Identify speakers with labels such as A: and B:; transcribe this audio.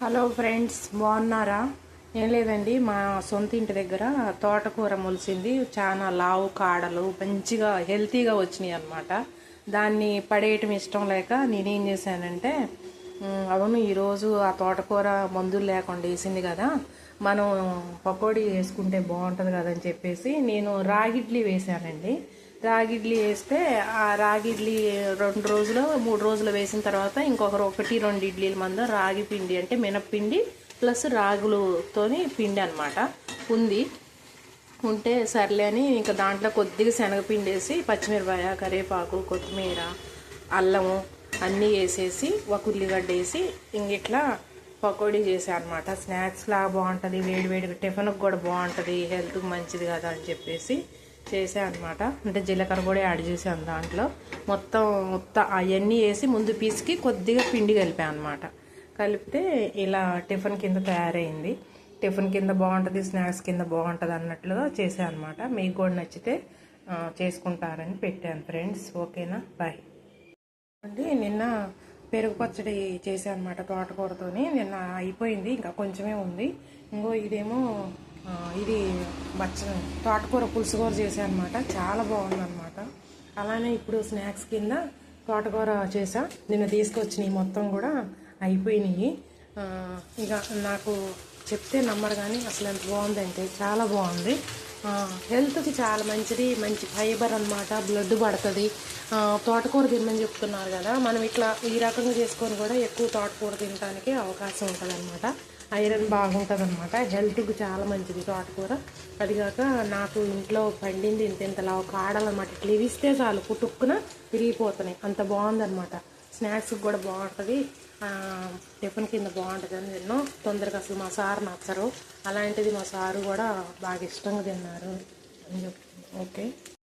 A: Hello friends బాగున్నారా? ఏం లేదండి మా సొంత ఇంటి దగ్గర తోటకూర మొలిసింది. చాలా లావు కాడలు మంచిగా హెల్తీగా వచ్చినాయి అనమాట దాన్ని పడేయటం ఇష్టం లేక నేనేం చేశానంటే అవును ఈరోజు ఆ తోటకూర మందులు లేకుండా వేసింది కదా మనం పకోడీ వేసుకుంటే బాగుంటుంది కదని చెప్పేసి నేను రాగిడ్లీ రాగిడ్లీ వేస్తే ఆ రాగిడ్లీ రెండు రోజులు మూడు రోజులు వేసిన తర్వాత ఇంకొకరు ఒకటి రెండు ఇడ్లీల మంద రాగి పిండి అంటే మినప్పిండి ప్లస్ రాగులతోని పిండి అనమాట ఉంది. ఉంటే సర్లే అని ఇంకా దాంట్లో కొద్దిగా శనగపిండి వేసి పచ్చిమిరపాయ కరివేపాకు కొత్తిమీర అల్లము అన్నీ వేసేసి ఒక ఉల్లిగడ్డ వేసి ఇంక ఇట్లా పకోడీ చేసా అనమాట స్నాక్స్ లాగా బాగుంటుంది వేడి వేడిగా టిఫిన్కి కూడా బాగుంటుంది హెల్త్కి మంచిది కదా అని చెప్పేసి చేసా అనమాట అంటే జీలకర్ర కూడా యాడ్ చేసాను దాంట్లో. మొత్తం మొత్తం అవన్నీ వేసి ముందు పీసుకి కొద్దిగా పిండి కలిపాను అనమాట కలిపితే ఇలా టిఫిన్ కింద తయారైంది. టిఫిన్ కింద బాగుంటుంది స్నాక్స్ కింద బాగుంటుంది అన్నట్లుగా చేశాను అనమాట మీకు కూడా నచ్చితే చేసుకుంటారని పెట్టాను ఫ్రెండ్స్. ఓకేనా? బాయ్. అండి నిన్న పెరుగు పచ్చడి చేశాను అనమాట తోటకూరతోని. నిన్న అయిపోయింది ఇంకా కొంచెమే ఉంది. ఇంకో ఇదేమో ఇది బచ్చ తోటకూర పులుసు కూర చేశాను అనమాట చాలా బాగుందన్నమాట. అలానే ఇప్పుడు స్నాక్స్ కింద తోటకూర చేసా నిన్న తీసుకొచ్చినాయి మొత్తం కూడా అయిపోయినాయి. ఇక నాకు చెప్తే నమ్మరు కానీ అసలు ఎంత బాగుందంటే చాలా బాగుంది. హెల్త్కి చాలా మంచిది మంచి ఫైబర్ అనమాట బ్లడ్ పడుతుంది. తోటకూర తినమని చెప్తున్నారు కదా మనం ఇట్లా ఈ రకంగా చేసుకొని కూడా ఎక్కువ తోటకూర తినడానికి అవకాశం ఉంటుంది అనమాట ఐరన్ బాగుంటుంది అనమాట హెల్త్కి చాలా మంచిది తోటకూర. అదిగాక నాకు ఇంట్లో పండింది ఇంత ఇంతలా ఒక అనమాట ఇట్లా ఇవిస్తే చాలు పుట్టుక్కున విరిగిపోతున్నాయి. అంత బాగుందన్నమాట. స్నాక్స్కి కూడా బాగుంటుంది. టిఫిన్ కింద బాగుంటుంది అని తిన్నాం. తొందరగా అసలు మా సార్ నచ్చరు. అలాంటిది మా సారు కూడా బాగా ఇష్టంగా తిన్నారు అని చెప్తున్నాను ఓకే.